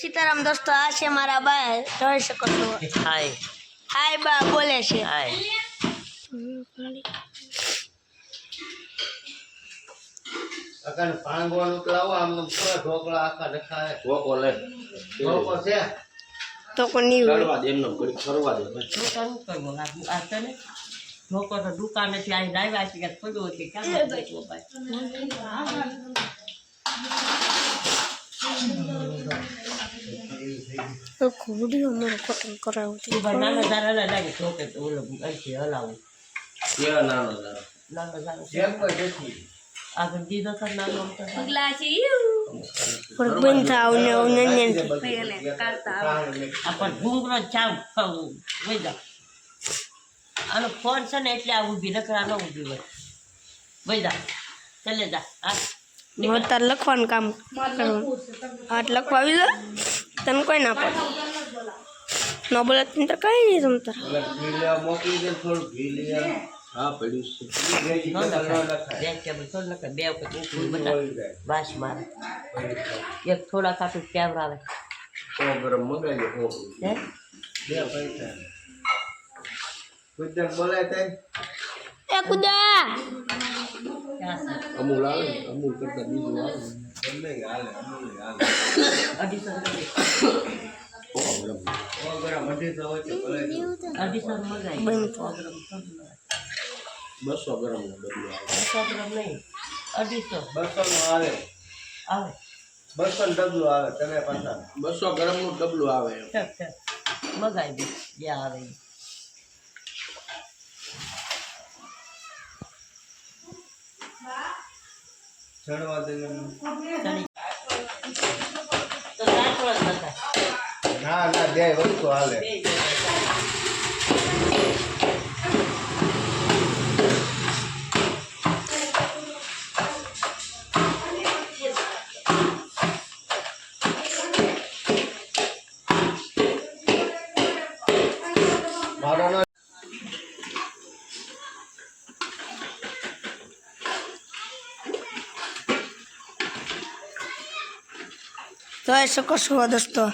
સીતારામ દોસ્તો આ છે મારા બા જોઈ શકો છો. હાય હાય બા બોલે છે. હાય અગર ભાંગવાનું તો લાવો પૂરા ઢોકળા આખા નખાય. ધોકો લે. ઢોકો છે? તો કોની કરવા દે એમને ઘડીક ફરવા દે. શું કરવું કરવું આ આ તને લોકો તો દુકાનેથી અહીં લાવ્યા છે કે થોડું હતી ક્યાં ભાઈ? તો ઘોડીઓ મારો કટિંગ કરાવું છે તું ભાઈ નાનો તારા લાગે તો કે ઓલો અહીંથી હલાવું ત્યાં નાનો તારો નાનો તારો જેમ કોઈ નથી આગળ દીધો તો નાનો આમ તો પણ બંધ થાવ ને આવું ને ને આ પણ ઘૂંઘરો ચાવ ખાવું વઈ આનો ફોન છે ને એટલે આ ઊભી નકરા ન ઊભી હોય વઈ ચાલે જા હા તાર લખવાનું કામ હાથ લખવા આવી જાય તને કોઈ ના પડે. ન બોલે તને તો કઈ નહીં તમ તાર મોકલી દે થોડું ઘી હા પડ્યું છે બે વખત વાસ મારે એક થોડા ખાતું કેવર આવે ગરમ મગાવી બોલાય એ કુદા! અમૂલ આવે અમૂલ કરતા બીજું આવે ને ગમે તે હાલે અમૂલ હાલે અઢીસો રૂપિયા સો ગરમ. બસો ગરમ નહીં અઢીસો બસો નું આવે આવે બસો ડબલું આવે તમે પાછા બસો ગરમનું ડબલું આવે મગાવી દે જે આવે ચડવા દે તો સાચો ના ના દે વસ્તુ હાલે. જોઈ શકો છો દોસ્તો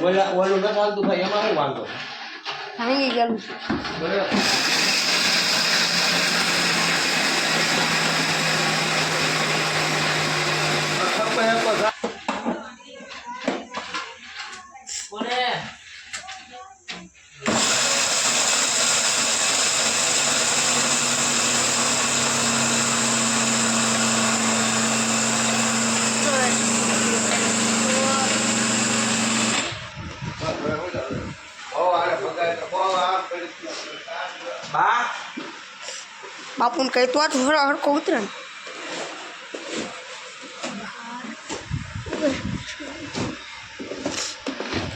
ઓલા ઓલું નથી હાલતું ભાઈ એમાં શું વાંધો ભાંગી ગયેલું છે બરાબર ખબર એમ તો જા- કોને? ઓ આને ભગાય તો બહુ આમ કરી બા બાપુને કહી તો આ હરકો ઉતરે ને.